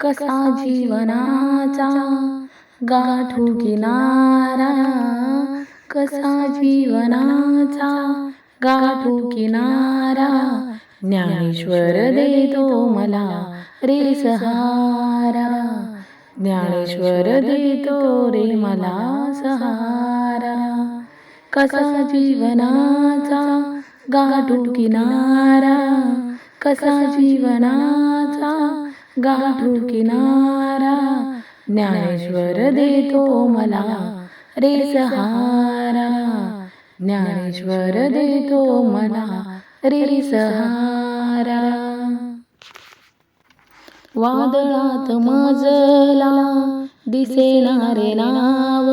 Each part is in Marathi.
कसा जीवनाचा गाठू किनारा कसा जीवनाचा गाठू किनारा ज्ञानेश्वर देतो मला रे सहारा. ज्ञानेश्वर देतो रे मला सहारा. कसा जीवनाचा गाठू किनारा कसा जीवनाचा गाठू किनारा ज्ञानेश्वर देतो मला रे सहारा. ज्ञानेश्वर देतो मला रे सहारा. वादळात मजला दिसेनारे नाव.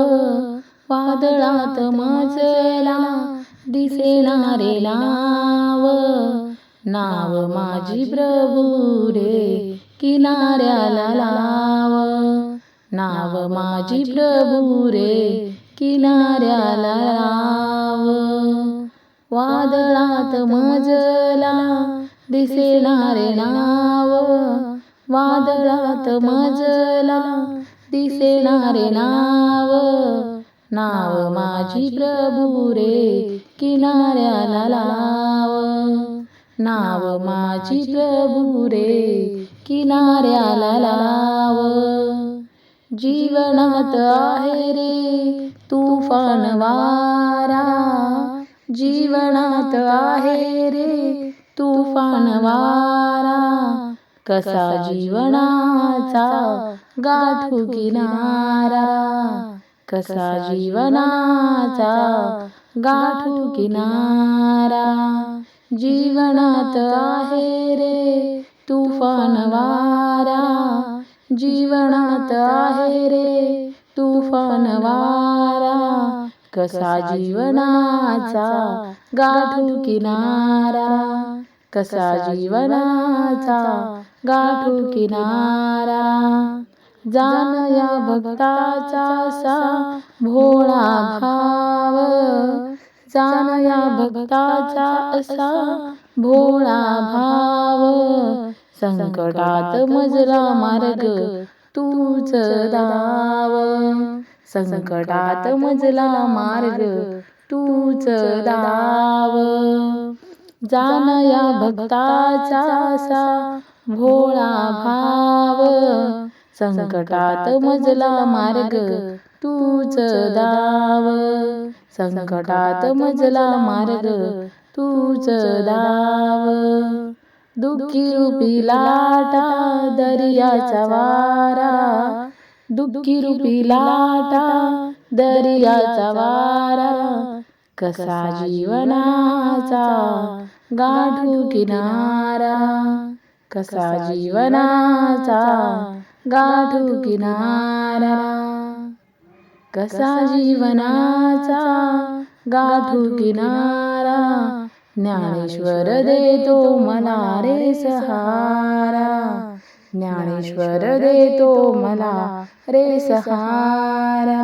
वादळात मजला दिसेनारे नाव. नाव माझी प्रभू रे किनाऱ्याला लाव. नाव माझी प्रभू रे किनाऱ्याला लाव. वादळात मजला दिसेनारे नाव. वादळात मजला दिसेनारे नाव. नाव. माझी प्रभू रे किनाऱ्याला लाव. नाव माझी प्रभू रे किनाऱ्याला लाव. जीवनात आहे रे तुफान वारा. जीवनात आहे रे तुफान वारा. कसा जीवनाचा गाठू किनारा. कसा जीवनाचा गाठू किनारा. जीवनात आहे रे तुफान वारा. जीवनात आहे रे तुफान वारा. कसा जीवनाचा गाठू किनारा. कसा जीवनाचा गाठू किनारा. जाण या भक्ताचा सा भोळा जाणया भक्ताचा असा भोळा भाव. संकटात मजला मार्ग तूच दाव. संकटात मजला मार्ग तूच दाव. जाणया भक्ताचा असा भोळा भाव. संकटात मजला मार्ग तूच दाव. संकटात मजला मार्ग तूच दाव. दुःखी रूपी लाटा दर्याचा वारा. दुःखी रूपी लाटा दर्याचा वारा. कसा जीवनाचा गाठू किनारा. कसा जीवनाचा गाठू किनारा. कसा जीवनाचा गाठू किनारा ज्ञानेश्वर देतो मला रे सहारा. ज्ञानेश्वर देतो मला रे सहारा.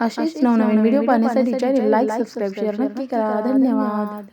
असेच नवनवीन व्हिडिओ पाहण्यासाठी चॅनल लाईक सबस्क्राईब शेअर नक्की करा. धन्यवाद.